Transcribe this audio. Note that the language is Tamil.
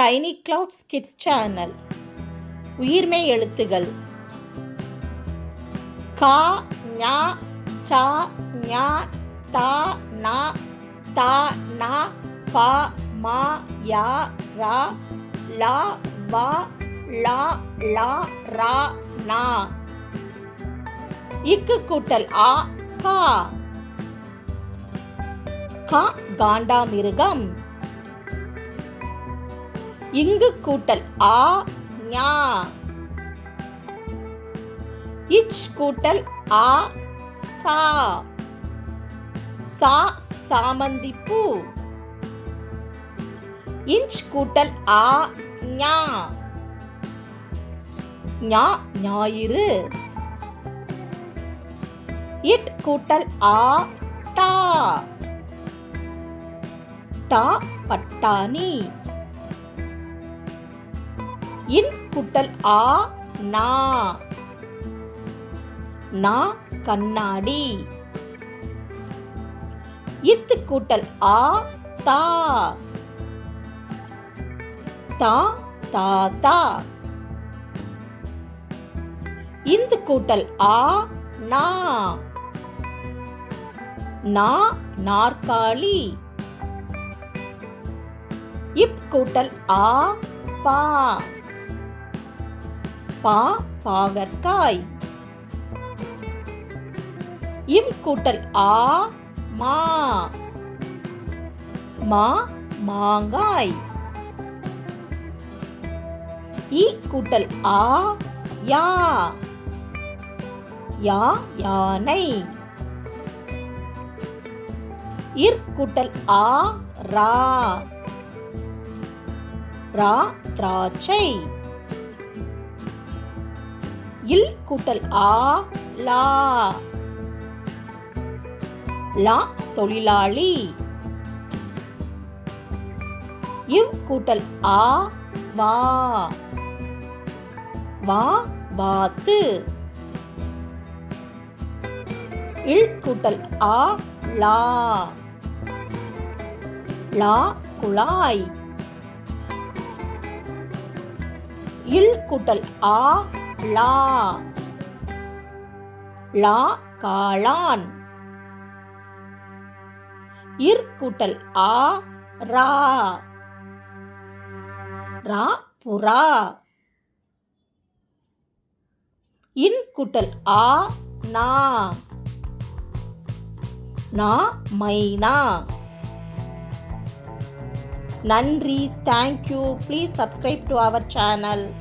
டைனி கிளவுட்ஸ் கிட்ஸ் சேனல் உயிர்மை எழுத்துகள். கா ஞா சா ஞா தா நா தா நா பா மா யா ரா லா வா லா லா ரா நா. இக்கு கூட்டல் ஆ கா. கா காண்டாமிருகம் இங்கு கூட்டல் ஆ ஞா. இச் கூட்டல் ஆ சா. சா சாமந்தி பூ. இன்ச் கூட்டல் ஆ ஞா. ஞா ஞாயிறு. இட் கூட்டல் ஆ டா. டா பட்டாணி. இன் கூட்டல் ஆ நா. நா கண்ணாடி. இத்து கூட்டல் ஆ தா. தா தாத்தா. இந்து கூட்டல் ஆ நா. நா நாற்காலி. இப் கூட்டல் ஆ பா. பா பாகற்காய் இம் கூட்டல் ஆ மா. மா மாங்காய். இ கூட்டல் ஆ யா. யா யானை. இர் கூட்டல் ஆ ரா. ரா திராட்சை. இல் கூட்டல் ஆ லா. லா தொழிலாளி. இவ் கூட்டல் ஆ வா. வா வாத்து. இல் கூட்டல் ஆ லா. லா குழாய். இல் கூட்டல் ஆ லா. லா காளான். இர்கூட்டல் ஆ ரா. ரா புறா. இன் கூட்டல் ஆ நா. நா மைனா. நன்றி. Thank you please subscribe to our channel